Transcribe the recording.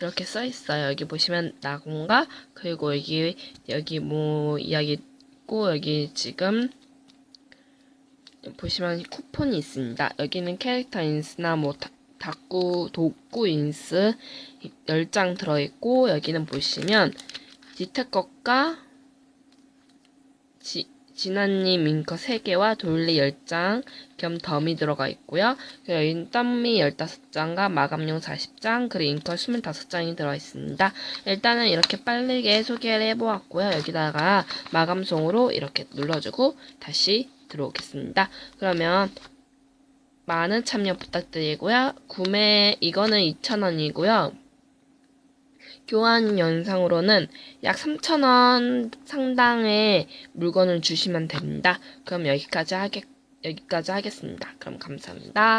이렇게 써 있어요. 여기 보시면 나군가 그리고 여기 여기 뭐 이야기 있고 여기 지금 보시면 쿠폰이 있습니다. 여기는 캐릭터 인스나 뭐 다, 다꾸 독구 인스 10장 들어있고 여기는 보시면 지트 것과 지, 진아님 잉커 3개와 돌리 10장 겸 덤이 들어가 있고요. 여기는 덤미 15장과 마감용 40장 그리고 잉커 25장이 들어있습니다. 일단은 이렇게 빠르게 소개를 해보았고요. 여기다가 마감송으로 이렇게 눌러주고 다시 들어오겠습니다. 그러면 많은 참여 부탁드리고요. 구매 이거는 2,000원이고요. 교환 영상으로는 약 3,000원 상당의 물건을 주시면 됩니다. 그럼 여기까지 하겠 여기까지 하겠습니다. 그럼 감사합니다.